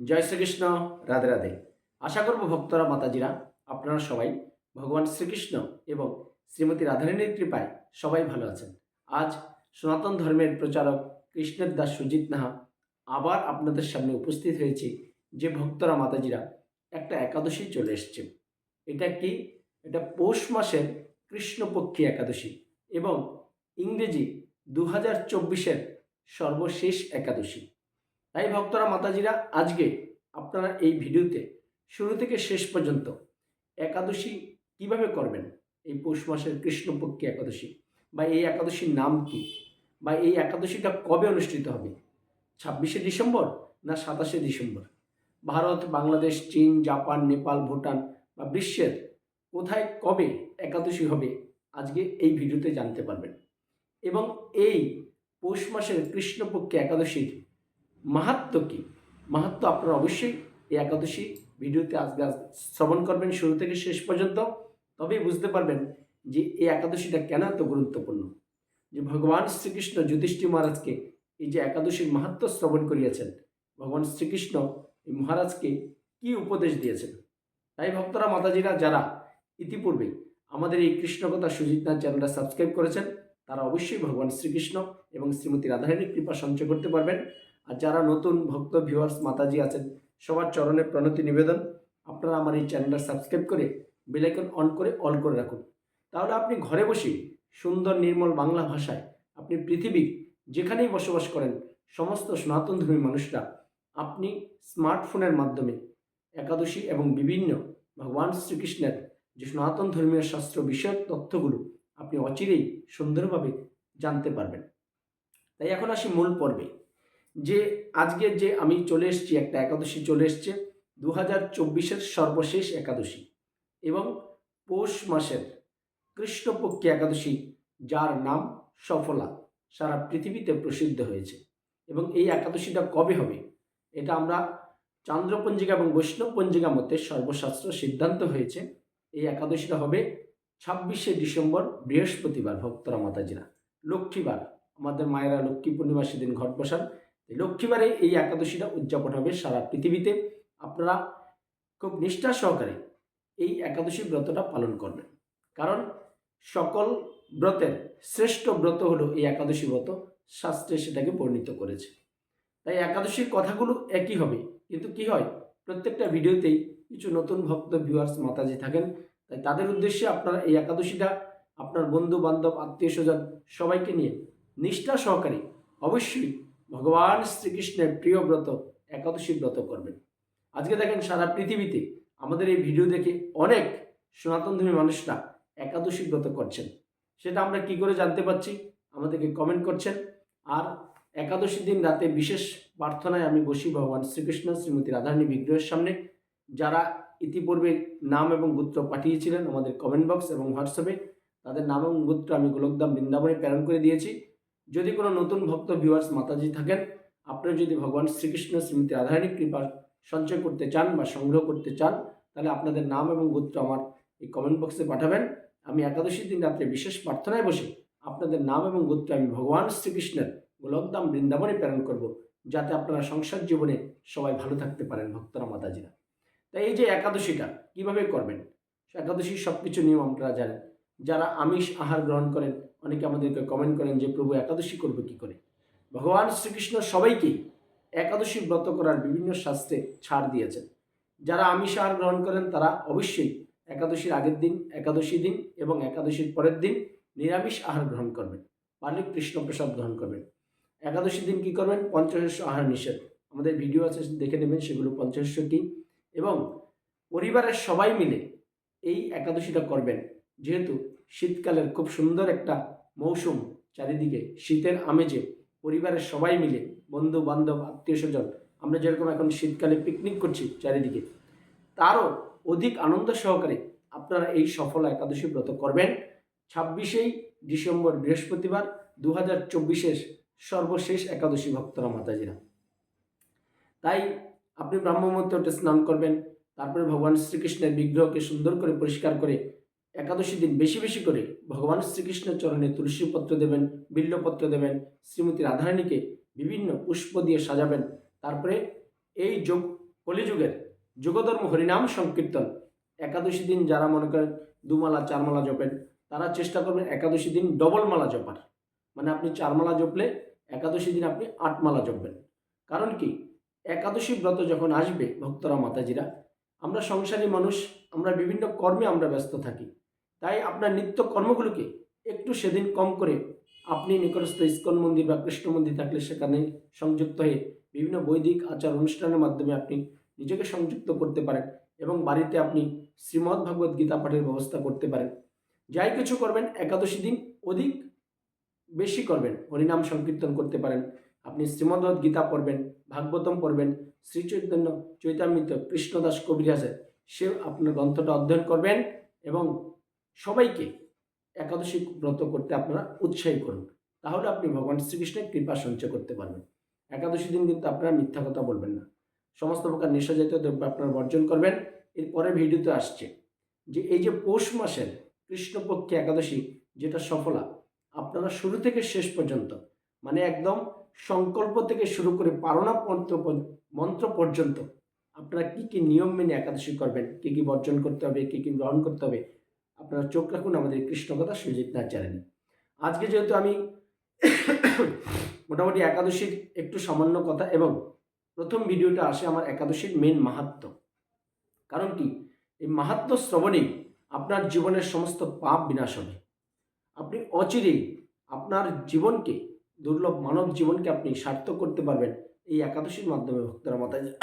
জয় শ্রীকৃষ্ণ, রাধে রাধে। আশা করব ভক্তরা, মাতাজিরা, আপনারা সবাই ভগবান শ্রীকৃষ্ণ এবং শ্রীমতী রাধারানীর কৃপায় সবাই ভালো আছেন। আজ সনাতন ধর্মের প্রচারক কৃষ্ণের দাস সুজিত নাহা আবার আপনাদের সামনে উপস্থিত হয়েছি যে ভক্তরা, মাতাজিরা, একটা একাদশী চলে এসছে। এটা কি? এটা পৌষ মাসের কৃষ্ণপক্ষী একাদশী এবং ইংরেজি দু হাজার চব্বিশের সর্বশেষ একাদশী। তাই ভক্তরা মাতাজিরা, আজকে আপনারা এই ভিডিওতে শুরু থেকে শেষ পর্যন্ত একাদশী কীভাবে করবেন? এই পৌষ মাসের কৃষ্ণপক্ষী একাদশী বা এই একাদশীর নাম কি? বা এই একাদশীটা কবে অনুষ্ঠিত হবে? ছাব্বিশে ডিসেম্বর না সাতাশে ডিসেম্বর? ভারত, বাংলাদেশ, চীন, জাপান, নেপাল, ভুটান বা বিশ্বের কোথায় কবে একাদশী হবে আজকে এই ভিডিওতে জানতে পারবেন। এবং এই পৌষ মাসের কৃষ্ণপক্ষে একাদশীর মাহাত্ম কি? মাহাত্ম আপনারা অবশ্যই এই একাদশী ভিডিওতে আজকে শ্রবণ করবেন, শুরু থেকে শেষ পর্যন্ত। তবেই বুঝতে পারবেন যে এই একাদশীটা কেন এত গুরুত্বপূর্ণ? যে ভগবান শ্রীকৃষ্ণ যুধিষ্ঠির মহারাজকে এই যে একাদশীর মাহাত্ম শ্রবণ করিয়েছেন, ভগবান শ্রীকৃষ্ণ এই মহারাজকে কি উপদেশ দিয়েছেন? তাই ভক্তরা, মাতাজিরা, যারা ইতিপূর্বে আমাদের এই কৃষ্ণকথা সুজিতনাথ চ্যানেলটা সাবস্ক্রাইব করেছেন, তারা অবশ্যই ভগবান শ্রীকৃষ্ণ এবং শ্রীমতী রাধারানীর কৃপা সঞ্চয় করতে পারবেন। আর যারা নতুন ভক্ত ভিউয়ার্স মাতাজি আছেন, সবার চরণে প্রণতি নিবেদন। আপনারা আমার এই চ্যানেলটা সাবস্ক্রাইব করে বেলাইকন অন করে অল করে রাখুন। তাহলে আপনি ঘরে বসে সুন্দর নির্মল বাংলা ভাষায় আপনি পৃথিবীর যেখানেই বসবাস করেন, সমস্ত সনাতন ধর্মী মানুষরা, আপনি স্মার্টফোনের মাধ্যমে একাদশী এবং বিভিন্ন ভগবান শ্রীকৃষ্ণের যে সনাতন ধর্মীয় শাস্ত্র বিষয়ক তথ্যগুলো আপনি অচিরেই সুন্দরভাবে জানতে পারবেন। তাই এখন আসি মূল পর্বে। যে আজকে যে আমি চলে এসেছি, একটা একাদশী চলে এসছে দু হাজার চব্বিশের সর্বশেষ একাদশী এবং পৌষ মাসের কৃষ্ণপক্ষী একাদশী, যার নাম সফলা, সারা পৃথিবীতে প্রসিদ্ধ হয়েছে। এবং এই একাদশীটা কবে হবে? এটা আমরা চান্দ্রপঞ্জিকা এবং বৈষ্ণব পঞ্জিকা মতে সর্বশাস্ত্র সিদ্ধান্ত হয়েছে। এই একাদশীটা হবে ছাব্বিশে ডিসেম্বর, বৃহস্পতিবার, ভক্তরা মাতাজিরা। লক্ষ্মীবার, আমাদের মায়েরা লক্ষ্মী পূর্ণিমা সেদিন ঘট বসান। লক্ষ্মীবারে এই একাদশীটা উদযাপন হবে সারা পৃথিবীতে। আপনারা খুব নিষ্ঠা সহকারে এই একাদশী ব্রতটা পালন করবেন। কারণ সকল ব্রতের শ্রেষ্ঠ ব্রত হলো এই একাদশী ব্রত, শাস্ত্রে সেটাকে বর্ণিত করেছে। তাই একাদশীর কথাগুলো একই হবে, কিন্তু কি হয়, প্রত্যেকটা ভিডিওতেই কিছু নতুন ভক্ত ভিউয়ার্স মাতাজি থাকেন। তাই তাদের উদ্দেশ্যে আপনারা এই একাদশীটা আপনার বন্ধু বান্ধব আত্মীয় স্বজন সবাইকে নিয়ে নিষ্ঠা সহকারে অবশ্যই ভগবান শ্রীকৃষ্ণের প্রিয় ব্রত একাদশী ব্রত করবেন। আজকে দেখেন সারা পৃথিবীতে আমাদের এই ভিডিও দেখে অনেক সনাতনধর্মী মানুষরা একাদশী ব্রত করছেন। সেটা আমরা কি করে জানতে পারছি? আমাদেরকে কমেন্ট করছেন। আর একাদশী দিন রাতে বিশেষ প্রার্থনায় আমি বসি ভগবান শ্রীকৃষ্ণ, শ্রীমতী রাধারানী বিগ্রহের সামনে। যারা ইতিপূর্বে নাম এবং গোত্র পাঠিয়েছিলেন আমাদের কমেন্ট বক্স এবং হোয়াটসঅ্যাপে তাদের নাম এবং গোত্র আমি গোলকদাম বৃন্দাবনে প্রেরণ করে দিয়েছি। যদি কোনো নতুন ভক্ত ভিউয়ার্স মাতাজি থাকেন আপনারা যদি ভগবান শ্রীকৃষ্ণ শ্রীমতী রাধারানী কৃপা সঞ্চয় করতে চান বা সংগ্রহ করতে চান, তাহলে আপনাদের নাম এবং গোত্র আমার এই কমেন্ট বক্সে পাঠাবেন। আমি একাদশী দিন রাত্রে বিশেষ প্রার্থনায় বসে আপনাদের নাম এবং গোত্র আমি ভগবান শ্রীকৃষ্ণের গোলকদাম বৃন্দাবনে প্রেরণ করব, যাতে আপনারা সংসার জীবনে সবাই ভালো থাকতে পারেন ভক্তরা মাতাজিরা। তাই এই যে একাদশীটা কীভাবে করবেন? একাদশীর সব কিছু নিয়ম আপনারা জানেন। যারা আমিষ আহার গ্রহণ করেন অনেকে আমাদেরকে কমেন্ট করেন যে, প্রভু, একাদশী করবে কি করে? ভগবান শ্রীকৃষ্ণ সবাইকে একাদশী ব্রত করার বিভিন্ন শাস্ত্রে ছাড় দিয়েছেন। যারা আমিষ আহার গ্রহণ করেন, তারা অবশ্যই একাদশীর আগের দিন, একাদশী দিন এবং একাদশীর পরের দিন নিরামিষ আহার গ্রহণ করবেন। পারলে কৃষ্ণ প্রসাদ গ্রহণ করবেন। একাদশী দিন কি করবেন? পঞ্চশস্য আহার নিষেধ। আমাদের ভিডিও আছে, দেখে নেবেন সেগুলো পঞ্চশস্য কী। এবং পরিবারের সবাই মিলে এই একাদশীটা করবেন। যেহেতু শীতকালের খুব সুন্দর একটা মৌসুম চারিদিকে, শীতের আমেজে পরিবারের সবাই মিলে বন্ধু বান্ধব আত্মীয় স্বজন আমরা যেরকম এখন শীতকালে পিকনিক করছি চারিদিকে, তারও অধিক আনন্দ সহকারে আপনারা এই সফল একাদশী ব্রত করবেন। ছাব্বিশেই ডিসেম্বর বৃহস্পতিবার দু হাজার চব্বিশের সর্বশেষ একাদশী ভক্তরা মাতাজিরা। তাই আপনি ব্রাহ্মমূর্তে স্নান করবেন, তারপরে ভগবান শ্রীকৃষ্ণের বিগ্রহকে সুন্দর করে পরিষ্কার করে একাদশী দিন বেশি বেশি করে ভগবান শ্রীকৃষ্ণের চরণে তুলসী পত্র দেবেন, বিল্লপত্র দেবেন, শ্রীমতী রাধারানীকে বিভিন্ন পুষ্প দিয়ে সাজাবেন। তারপরে এই যোগ, কলিযুগের যুগধর্ম হরিনাম সংকীর্তন। একাদশী দিন যারা মনে করেন দুমালা, চারমালা জপেন, তারা চেষ্টা করবেন একাদশী দিন ডবল মালা জপার। মানে আপনি চারমালা জপলে একাদশী দিন আপনি আট মালা জপবেন। কারণ কি? একাদশী ব্রত যখন আসবে, ভক্তরা, মাতাজিরা, আমরা সংসারী মানুষ, আমরা বিভিন্ন কর্মে আমরা ব্যস্ত থাকি। তাই আপনার নিত্য কর্মগুলোকে একটু সেদিন কম করে আপনি নিকটস্থ ইস্কন মন্দির বা কৃষ্ণ মন্দির থাকলে সেখানে সংযুক্ত হয়ে বিভিন্ন বৈদিক আচার অনুষ্ঠানের মাধ্যমে আপনি নিজেকে সংযুক্ত করতে পারেন এবং বাড়িতে আপনি শ্রীমদ্ ভাগবত গীতা পাঠের ব্যবস্থা করতে পারেন। যাই কিছু করবেন, একাদশী দিন অধিক বেশি করবেন, হরিনাম সংকীর্তন করতে পারেন। আপনি শ্রীমদ্ভগবত গীতা পড়বেন, ভাগবতম পড়বেন শ্রী চৈতন্য চৈতামৃত কৃষ্ণদাস কবিরাজের সে আপনার গ্রন্থটা অধ্যয়ন করবেন এবং সবাইকে একাদশী ব্রত করতে আপনারা উৎসাহী করুন। তাহলে আপনি ভগবান শ্রীকৃষ্ণের কৃপা সঞ্চয় করতে পারবেন। একাদশী দিন কিন্তু আপনারা মিথ্যা কথা বলবেন না। সমস্ত প্রকার নেশাজাতীয় দ্রব্য আপনারা বর্জন করবেন। এর পরে ভিডিওতে আসছে যে এই যে পৌষ মাসের কৃষ্ণপক্ষে একাদশী যেটা সফলা, আপনারা শুরু থেকে শেষ পর্যন্ত মানে একদম সংকল্প থেকে শুরু করে পারণা মন্ত্র পর্য- মন্ত্র পর্যন্ত, আপনারা কি কি নিয়ম মেনে একাদশী করবেন, কি কি বর্জন করতে হবে, কি কি গ্রহণ করতে হবে আপনারা চোখ রাখুন, আমাদের কৃষ্ণকথা সুজিত নাথ চ্যানেলে আজকে যেহেতু আমি মোটামুটি একাদশীর একটু সামান্য কথা এবং প্রথম ভিডিওটা আসে আমার একাদশীর মেন মাহাত্ম। কারণ কি? এই মাহাত্ম শ্রবণেই আপনার জীবনের সমস্ত পাপ বিনাশ হবে। আপনি অচিরেই আপনার জীবনকে, দুর্লভ মানব জীবনকে আপনি সার্থক করতে পারবেন এই একাদশীর মাধ্যমে, ভক্তরা মাতায়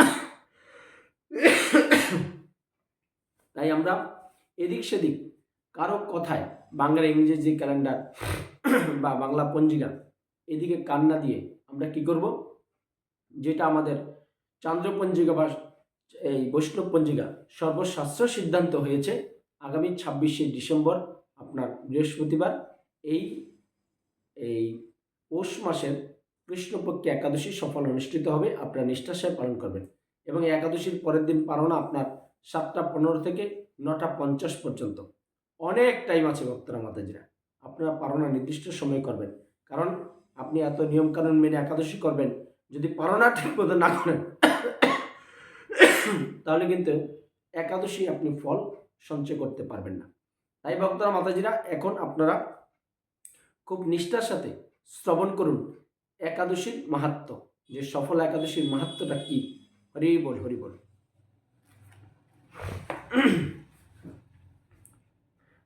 তাই আমরা এদিক সেদিক কারও কথায় বাংলা ইংরেজি ক্যালেন্ডার বা বাংলা পঞ্জিকা, এদিকে কান্না দিয়ে আমরা কি করব? যেটা আমাদের চান্দ্র পঞ্জিকা বা এই বৈষ্ণব পঞ্জিকা সর্বশাস্ত্র সিদ্ধান্ত হয়েছে আগামী ছাব্বিশে ডিসেম্বর, আপনার বৃহস্পতিবার। এই এই পৌষ মাসের কৃষ্ণপক্ষে একাদশী সফল অনুষ্ঠিত হবে, আপনার নিষ্ঠার সাথে পালন করবেন। এবং একাদশীর পরের দিন পালনা আপনার সাতটা পনেরো থেকে নটা পঞ্চাশ পর্যন্ত। অনেক টাইম আছে ভক্তরা মাতাজিরা। আপনারা পারনা নির্দিষ্ট সময় করবেন। কারণ আপনি এত নিয়মকানুন মেনে একাদশী করবেন, যদি পারনা ঠিক মতো না করেন, তাহলে কিন্তু একাদশী আপনি ফল সঞ্চয় করতে পারবেন না। তাই ভক্তরা মাতাজিরা, এখন আপনারা খুব নিষ্ঠার সাথে শ্রবণ করুন একাদশীর মাহাত্ম। যে সফল একাদশীর মাহাত্মটা কি? হরি বল হরি বল।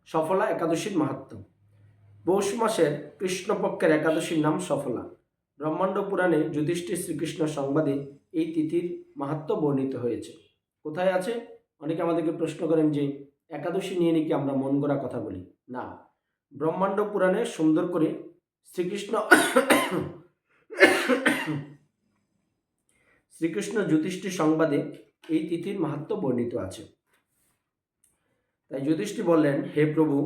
সফলা একাদশীর মাহাত্ম। পৌষ মাসের কৃষ্ণপক্ষের একাদশীর নাম সফলা। ব্রহ্মাণ্ড পুরাণে যুধিষ্ঠির শ্রীকৃষ্ণ সংবাদে এই তিথির মাহাত্ম বর্ণিত হয়েছে। কোথায় আছে? অনেকে আমাদেরকে প্রশ্ন করেন যে, একাদশী নিয়ে নাকি আমরা মন গড়া কথা বলি? না। ব্রহ্মাণ্ড পুরাণে সুন্দর করে শ্রীকৃষ্ণ শ্রীকৃষ্ণ যুধিষ্ঠির সংবাদে এই তিথির মাহাত্ম বর্ণিত আছে। তাই যুধিষ্ঠি বললেন, হে প্রভু,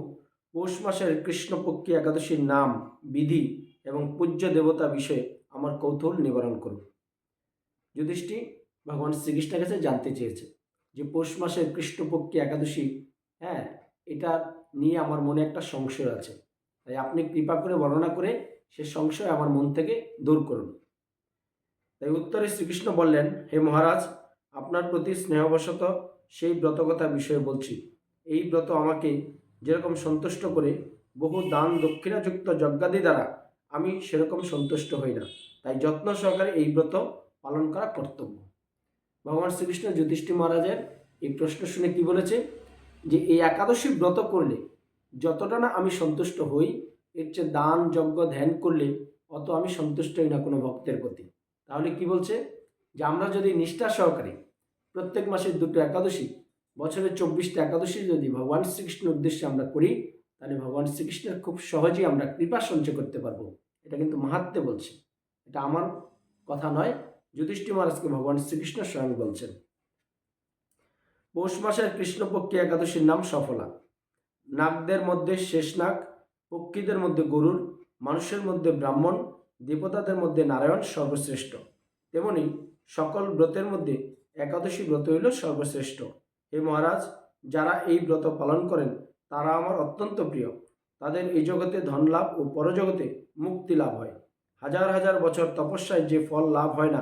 পৌষ মাসের কৃষ্ণপক্ষী একাদশীর নাম, বিধি এবং পূজ্য দেবতা বিষয়ে আমার কৌতূহল নিবারণ করুন। যুধিষ্ঠি ভগবান শ্রীকৃষ্ণের কাছে জানতে চেয়েছে যে পৌষ মাসের কৃষ্ণপক্ষী একাদশী হ্যাঁ এটা নিয়ে আমার মনে একটা সংশয় আছে। তাই আপনি কৃপা করে বর্ণনা করে সে সংশয় আমার মন থেকে দূর করুন। তাই উত্তরে শ্রীকৃষ্ণ বললেন, হে মহারাজ, আপনার প্রতি স্নেহবশত সেই ব্রতকথা বিষয়ে বলছি। এই ব্রত আমাকে যেরকম সন্তুষ্ট করে বহু দান দক্ষিণাযুক্ত যজ্ঞাদি দ্বারা আমি সেরকম সন্তুষ্ট হই না। তাই যত্ন সহকারে এই ব্রত পালন করা কর্তব্য। ভগবান শ্রীকৃষ্ণ যুধিষ্ঠি মহারাজের এই প্রশ্ন শুনে কি বলেছে? যে এই একাদশী ব্রত করলে যতটা না আমি সন্তুষ্ট হই, এর চেয়ে দান, যজ্ঞ, ধ্যান করলে অত আমি সন্তুষ্ট হই না কোনো ভক্তের প্রতি। তাহলে কি বলছে? যে আমরা যদি নিষ্ঠা সহকারে প্রত্যেক মাসের দুটো একাদশী বছরের চব্বিশটা একাদশী যদি ভগবান শ্রীকৃষ্ণের উদ্দেশ্যে আমরা করি, তাহলে ভগবান শ্রীকৃষ্ণের খুব সহজেই আমরা কৃপা সঞ্চয় করতে পারব। এটা কিন্তু মাহাত্মে বলছে। এটা আমার কথা নয়, যুধিষ্ঠির মহারাজকে ভগবান শ্রীকৃষ্ণ স্বয়ং বলছেন। পৌষ মাসের কৃষ্ণপক্ষী একাদশীর নাম সফলা। নাগদের মধ্যে শেষ নাগ, পক্ষীদের মধ্যে গরুর, মানুষের মধ্যে ব্রাহ্মণ, দেবতাদের মধ্যে নারায়ণ সর্বশ্রেষ্ঠ। তেমনি সকল ব্রতের মধ্যে একাদশী ব্রত হইল সর্বশ্রেষ্ঠ। হে মহারাজ, যারা এই ব্রত পালন করেন, তারা আমার অত্যন্ত প্রিয়। তাদের এই জগতে ধন লাভ ও পরজগতে মুক্তি লাভ হয়। হাজার হাজার বছর তপস্যায় যে ফল লাভ হয় না,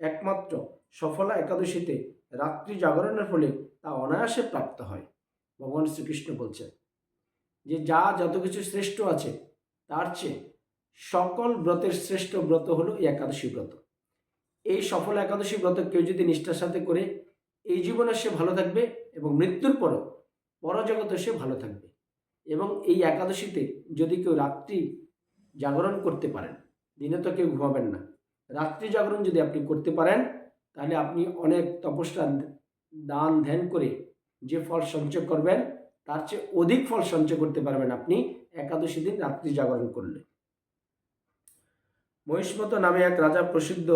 একমাত্র সফলা একাদশীতে রাত্রি জাগরণের ফলে তা অনায়াসে প্রাপ্ত হয়। ভগবান শ্রীকৃষ্ণ বলছেন, যে যা যত কিছু শ্রেষ্ঠ আছে, তার চেয়ে সকল ব্রতের শ্রেষ্ঠ ব্রত হলো এই একাদশী ব্রত। এই সফল একাদশী ব্রত কেউ যদি নিষ্ঠার সাথে করে এই জীবনে সে ভালো থাকবে এবং মৃত্যুর পরও পরজগতে সে ভালো থাকবে। এবং এই একাদশীতে যদি কেউ রাত্রি জাগরণ করতে পারেন, দিনে তো কেউ ঘুমাবেন না, রাত্রি জাগরণ যদি আপনি করতে পারেন, তাহলে আপনি অনেক তপস্যা দান ধ্যান করে যে ফল সঞ্চয় করবেন, তার চেয়ে অধিক ফল সঞ্চয় করতে পারবেন আপনি একাদশী দিন রাত্রি জাগরণ করলে। মহিষ্মত নামে এক রাজা প্রসিদ্ধ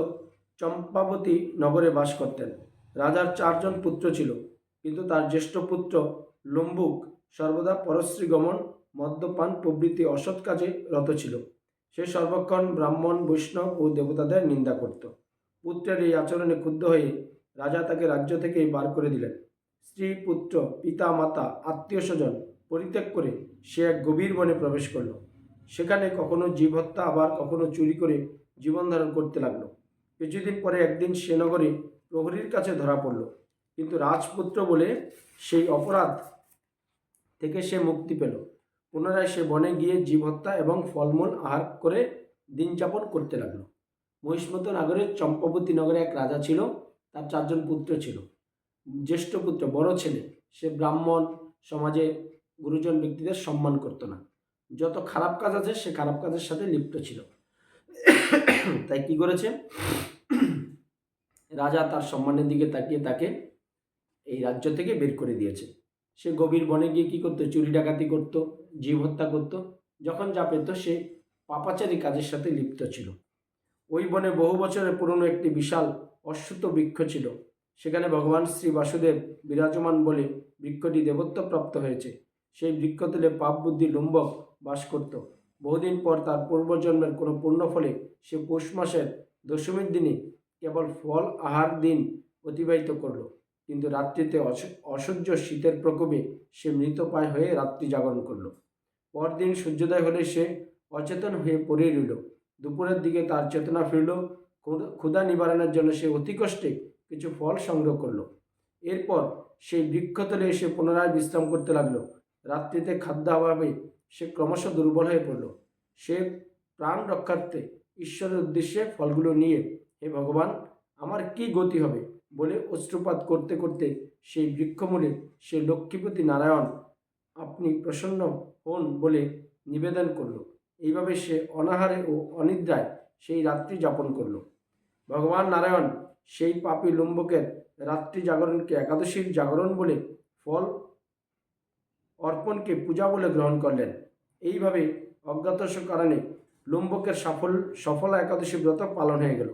চম্পাবতী নগরে বাস করতেন। রাজার চারজন পুত্র ছিল। কিন্তু তার জ্যেষ্ঠ পুত্র লম্বুক সর্বদা পরশ্রী গমন মদ্যপান প্রভৃতি অসৎ কাজে রত ছিল। সে সর্বক্ষণ ব্রাহ্মণ, বৈষ্ণব ও দেবতাদের নিন্দা করত। পুত্রের এই আচরণে ক্ষুব্ধ হয়ে রাজা তাকে রাজ্য থেকেই বার করে দিলেন। স্ত্রী, পুত্র, পিতা, মাতা, আত্মীয় স্বজন পরিত্যাগ করে সে এক গভীর বনে প্রবেশ করল। সেখানে কখনো জীব হত্যা, আবার কখনো চুরি করে জীবন ধারণ করতে লাগল। কিছুদিন পরে একদিন সে নগরে প্রহরীর কাছে ধরা পড়ল। কিন্তু রাজপুত্র বলে সেই অপরাধ থেকে সে মুক্তি পেল। পুনরায় সে বনে গিয়ে জীব হত্যা এবং ফলমূল আহার করে দিন যাপন করতে লাগল। মহিষ্মত নগরের চম্পাবতী নগরে এক রাজা ছিল, তার চারজন পুত্র ছিল। জ্যেষ্ঠ পুত্র, বড় ছেলে, সে ব্রাহ্মণ সমাজে গুরুজন ব্যক্তিদের সম্মান করতো না। যত খারাপ কাজ আছে, সে খারাপ কাজের সাথে লিপ্ত ছিল। তাই কি করেছে? রাজা তার সম্মানের দিকে তাকিয়ে তাকে এই রাজ্য থেকে বের করে দিয়েছে। সে গভীর বনে গিয়ে কী করতো? চুরি ডাকাতি করতো, জীব হত্যা করতো। যখন যা পেত সে পাপাচারী কাজের সাথে লিপ্ত ছিল। ওই বনে বহু বছরের পুরনো একটি বিশাল অশ্বত বৃক্ষ ছিল। সেখানে ভগবান শ্রী বাসুদেব বিরাজমান বলে বৃক্ষটি দেবত্ব প্রাপ্ত হয়েছে। সেই বৃক্ষতলে পাপ বুদ্ধি লুম্বক বাস করত। বহুদিন পর তার পূর্বজন্মের কোনো পূর্ণ ফলে সে পৌষ মাসের দশমীর দিনে কেবল ফল আহার দিন অতিবাহিত করল, কিন্তু রাত্রিতে অস- অসহ্য শীতের প্রকোপে সে মৃতপ্রায় হয়ে রাত্রি জাগরণ করল। পরদিন সূর্যোদয় হলে সে অচেতন হয়ে পড়ে রইল। দুপুরের দিকে তার চেতনা ফিরল। ক্ষুধা নিবারণের জন্য সে অতি কষ্টে কিছু ফল সংগ্রহ করল। এরপর সেই বৃক্ষতলে এসে পুনরায় বিশ্রাম করতে লাগল। রাত্রিতে খাদ্য অভাবে সে ক্রমশ দুর্বল হয়ে পড়ল। সে প্রাণ রক্ষার্থে ঈশ্বরের উদ্দেশ্যে ফলগুলো নিয়ে হে ভগবান, আমার কি গতি হবে? বলে অশ্রুপাত করতে করতে সেই বৃক্ষমূলে সে লক্ষ্মীপতি নারায়ণ আপনি প্রসন্ন হন বলে নিবেদন করল। এইভাবে সে অনাহারে ও অনিদ্রায় সেই রাত্রি যাপন করল। ভগবান নারায়ণ সেই পাপী লুম্বকের রাত্রি জাগরণকে একাদশীর জাগরণ বলে ফল অর্পণকে পূজা বলে গ্রহণ করলেন। এইভাবে অজ্ঞাতস কারণে লুম্বকের সফল সফলা একাদশী ব্রত পালন হয়ে গেল।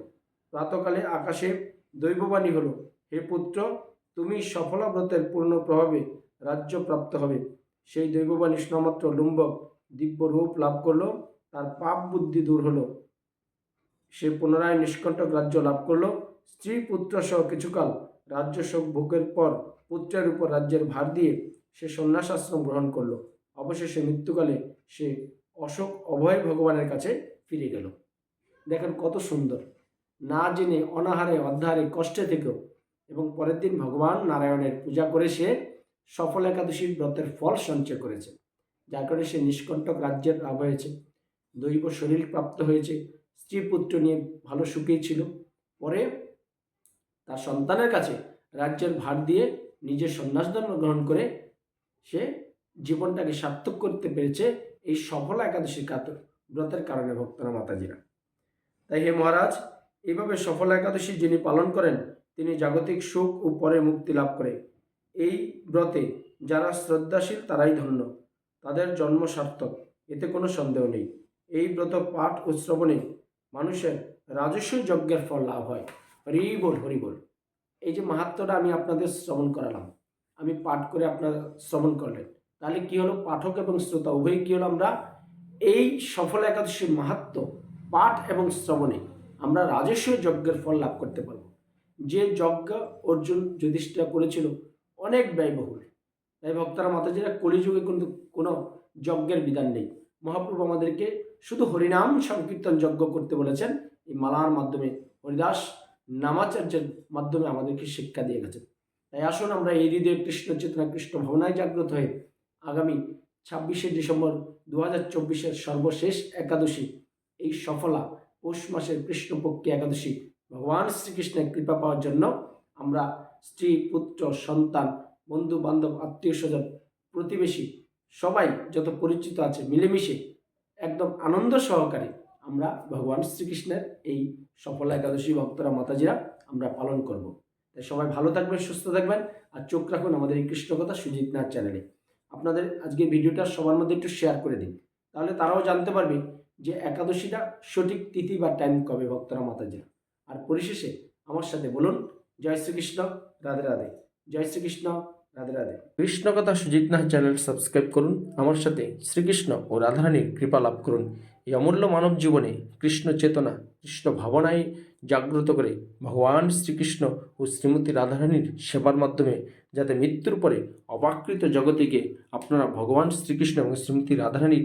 প্রাতকালে আকাশে দৈববাণী হলো, হে পুত্র, তুমি সফলা ব্রতের পূর্ণ প্রভাবে রাজ্য প্রাপ্ত হবে। সেই দৈববাণী শোনামাত্র লুম্বক দিব্য রূপ লাভ করল, তার পাপ বুদ্ধি দূর হলো। সে পুনরায় নিষ্কণ্টক রাজ্য লাভ করল। স্ত্রী পুত্র সহ কিছুকাল রাজ্য শোক ভোগের পর পুত্রের উপর রাজ্যের ভার দিয়ে সে সন্ন্যাস আশ্রম গ্রহণ করল। অবশেষে মৃত্যুকালে সে অশোক অভয় ভগবানের কাছে ফিরে গেল। দেখেন কত সুন্দর। না জেনে অনাহারে অধ্যাহারে কষ্টে থেকেও এবং পরের দিন ভগবান নারায়ণের পূজা করে সে সফল একাদশীর ব্রতের ফল সঞ্চয় করেছে, যার কারণে সে নিষ্কণ্টক রাজ্যের লাভ হয়েছে। দৈব শরীর প্রাপ্ত হয়েছে, স্ত্রী পুত্র নিয়ে ভালো সুখেই ছিল। পরে তার সন্তানের কাছে রাজ্যের ভার দিয়ে নিজের সন্ন্যাস ধর্ম গ্রহণ করে সে জীবনটাকে সার্থক করতে পেরেছে এই সফল একাদশীর কাতর ব্রতের কারণে ভক্তরা মাতাজিরা। তাই হে মহারাজ এইভাবে সফল একাদশী যিনি পালন করেন, তিনি জাগতিক সুখ ও পরে মুক্তি লাভ করে। এই ব্রতে যারা শ্রদ্ধাশীল, তারাই ধন্য। তাদের জন্ম সার্থক, এতে কোনো সন্দেহ নেই। এই ব্রত পাঠ ও শ্রবণে মানুষের রাজস্ব যজ্ঞের ফল লাভ হয়। হরি বল হরি বল। এই যে মাহাত্মটা আমি আপনাদের শ্রবণ করালাম, আমি পাঠ করে আপনারা শ্রবণ করলেন, তাহলে কী হলো? পাঠক এবং শ্রোতা উভয়ই কী হলো আমরা? এই সফল একাদশীর মাহাত্ম, পাঠ এবং শ্রবণে আমরা রাজস্ব যজ্ঞের ফল লাভ করতে পারব। যে যজ্ঞ অর্জুন যুধিষ্ঠিরা করেছিল অনেক ব্যয়বহুল। তাই ভক্তরা মাতাজিরা কলিযুগে কিন্তু কোনো যজ্ঞের বিধান নেই। মহাপ্রভু আমাদেরকে শুধু হরিনাম সংকীর্তন যজ্ঞ করতে বলেছেন। এই মালার মাধ্যমে হরিদাস নামাচার্যের মাধ্যমে আমাদেরকে শিক্ষা দিয়ে গেছেন। তাই আসুন আমরা এই হৃদয়ে কৃষ্ণ চেতনা, কৃষ্ণ ভাবনায় জাগ্রত হয়ে আগামী ছাব্বিশে ডিসেম্বর দু হাজার চব্বিশের সর্বশেষ একাদশী এই সফলা পৌষ মাসের কৃষ্ণপক্ষী একাদশী। ভগবান শ্রীকৃষ্ণের কৃপা পাওয়ার জন্য আমরা স্ত্রী, পুত্র, সন্তান বন্ধু বান্ধব আত্মীয় স্বজন প্রতিবেশী সবাই যত পরিচিত আছে মিলেমিশে একদম আনন্দ সহকারে আমরা ভগবান শ্রীকৃষ্ণের এই সফল একাদশী ভক্তরা, মাতাজিরা আমরা পালন করব। তাই সবাই ভালো থাকবেন, সুস্থ থাকবেন আর চোখ রাখুন আমাদের এই কৃষ্ণকথা সুজিত নাথ চ্যানেলে। আপনাদের আজকের ভিডিওটা সবার মধ্যে একটু শেয়ার করে দিন। তাহলে তারাও জানতে পারবে যে একাদশীটা সঠিক তিথি বা টাইম কবে, ভক্তরা মাতাজিরা। আর পরিশেষে আমার সাথে বলুন, জয় শ্রীকৃষ্ণ, রাধে রাধে। জয় শ্রীকৃষ্ণ, রাধে রাধে। কৃষ্ণ কথা সুজিত নাথ চ্যানেল সাবস্ক্রাইব করুন, আমার সাথে শ্রীকৃষ্ণ ও রাধারানীর কৃপা লাভ করুন। এই অমূল্য মানব জীবনে কৃষ্ণ চেতনা, কৃষ্ণ ভাবনায় জাগ্রত করে ভগবান শ্রীকৃষ্ণ ও শ্রীমতী রাধারানীর সেবার মাধ্যমে যাতে মৃত্যুর পরে অবাকৃত জগতিকে আপনারা ভগবান শ্রীকৃষ্ণ এবং শ্রীমতী রাধারানীর